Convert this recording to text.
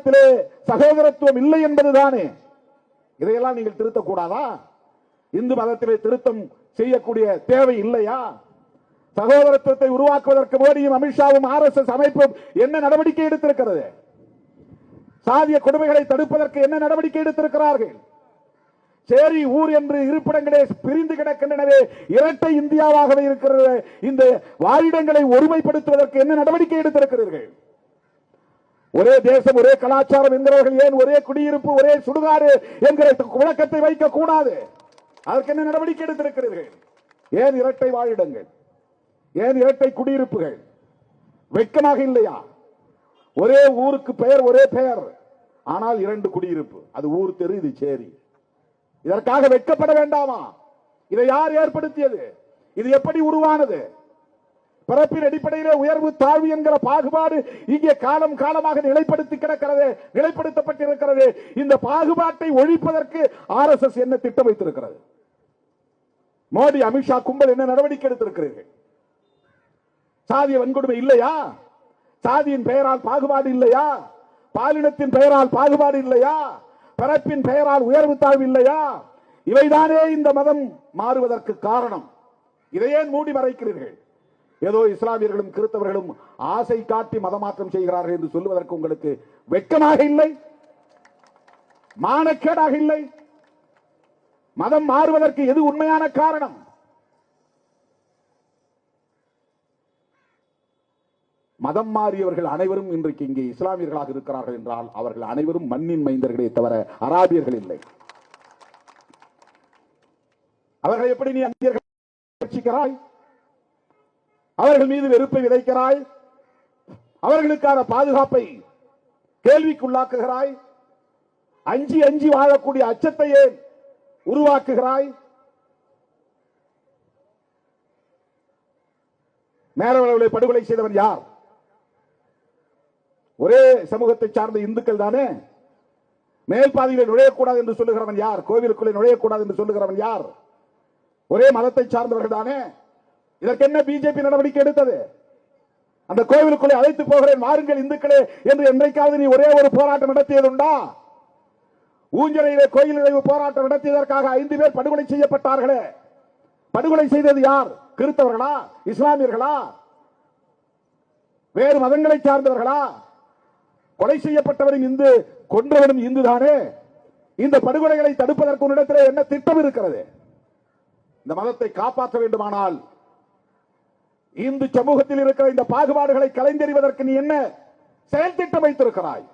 சமுதாயத்திலே சகோதரத்துவம் இல்லை என்பதுதானே? இதையெல்லாம் நீங்கள் திருத்தக்கூடாதா? இந்து மதத்திலே திருத்தம் செய்யக்கூடிய தேவை இல்லையா? சகோதரத்துவத்தை உருவாக்குவதற்கு மோடியும் அமித்ஷாவும் ஆர் எஸ் எஸ் அமைப்பும் என்ன நடவடிக்கை எடுத்திருக்கிறது? சாதிய கொடுமைகளை தடுப்பதற்கு என்ன நடவடிக்கை எடுத்திருக்கிறார்கள்? சேரி ஊர் என்று இருப்பிடங்களே பிரிந்து கிடக்கின்றனவே இரட்டை இந்தியாவாகவே இருக்கிறது. இந்த வாழிடங்களை ஒருமைப்படுத்துவதற்கு என்ன நடவடிக்கை எடுத்திருக்கிறீர்கள்? ஒரே தேசம் ஒரே கலாச்சாரம் என்கிறவர்கள் ஏன் ஒரே குடியிருப்பு ஒரே சுடுகாடு என்கிற விளக்கத்தை வைக்க கூடாது? அதற்கு என்ன நடவடிக்கை எடுத்திருக்கிறீர்கள்? ஏன் இரட்டை வாழிடங்கள்? ஏன் இரட்டை குடியிருப்புகள்? வெட்கமாக இல்லையா? ஒரே ஊருக்கு பெயர் ஒரே பெயர். ஆனால் இரண்டு குடியிருப்பு. அது ஊர் தெரு இது சேரி. இதற்காக வெட்கப்பட வேண்டாமா? இதை யார் ஏற்படுத்தியது? இது எப்படி உருவானது? பிறப்பின் அடிப்படையிலே உயர்வு தாழ்வு என்கிற பாகுபாடு இங்கே காலம் காலமாக நிலைப்படுத்தி கிடக்கிறது நிலைப்படுத்தப்பட்டிருக்கிறது. இந்த பாகுபாட்டை ஒழிப்பதற்கு ஆர் எஸ் எஸ் என்ன திட்டம் வைத்திருக்கிறது? மோடி அமித்ஷா கும்பல் என்ன நடவடிக்கை எடுத்திருக்கிறீர்கள்? சாதிய வன்கொடுமை இல்லையா? சாதியின் பெயரால் பாகுபாடு இல்லையா? பாலினத்தின் பெயரால் பாகுபாடு இல்லையா? பிறப்பின் பெயரால் உயர்வு தாழ்வு இல்லையா? இவைதானே இந்த மதம் மாறுவதற்கு காரணம். இதையே மூடி மறைக்கிறீர்கள்? ஏதோ இஸ்லாமியர்களும் கிறிஸ்தவர்களும் ஆசை காட்டி மதமாற்றம் செய்கிறார்கள் என்று சொல்லுவதற்கு உங்களுக்கு வெட்கமாக இல்லை? மானக்கேடாக இல்லை? மதம் மாறுவதற்கு எது உண்மையான காரணம்? மதம் மாறியவர்கள் அனைவரும் இன்றைக்கு இங்கே இஸ்லாமியர்களாக இருக்கிறார்கள் என்றால் அவர்கள் அனைவரும் மண்ணின் மைந்தர்களே தவிர அராபியர்கள் இல்லை. அவர்கள் எப்படி நீ அந்தியர்கள் அவர்கள் மீது வெறுப்பை விதைக்கிறாய். அவர்களுக்கான பாதுகாப்பை கேள்விக்குள்ளாக்குகிறாய். அஞ்சி அஞ்சி வாழக்கூடிய அச்சத்தையே உருவாக்குகிறாய்? மேலவர்களை படுகொலை செய்தவன் யார்? ஒரே சமூகத்தை சார்ந்த இந்துக்கள் தானே? மேல் பாதையிலே நுழையக்கூடாது என்று சொல்லுகிறவன் யார்? கோவிலுக்குள்ளே நுழையக்கூடாது என்று சொல்லுகிறவன் யார்? ஒரே மதத்தை சார்ந்தவர்கள் தானே? இதற்கு என்ன பிஜேபி நடவடிக்கை எடுத்தது? அந்த கோவிலுக்குள்ளே அழைத்து போகிறேன் வாருங்கள் இந்துக்களே என்று என்றைக்காவது நீ ஒரே ஒரு போராட்டம் நடத்தியதுண்டா? ஊஞ்சலையிலே கோயில் நிறைவு போராட்டம் நடத்தியதற்காக ஐந்து பேர் படுகொலை செய்யப்பட்டார்களே. படுகொலை செய்தது யார்? கிறிஸ்தவர்களா இஸ்லாமியர்களா? வேறு மதங்களை சார்ந்தவர்களா? கொலை செய்யப்பட்டவரும் இந்து கொன்றவனும் இந்து தானே இந்த படுகொலைகளை தடுப்பதற்கு இடத்திலே என்ன திட்டம் இருக்கிறது? இந்த மதத்தை காப்பாற்ற வேண்டுமானால் இந்து சமூகத்தில் இருக்கிற இந்த பாகுபாடுகளை கலைந்தெறிவதற்கு நீ என்ன செயல் திட்டம் வைத்திருக்கிறாய்?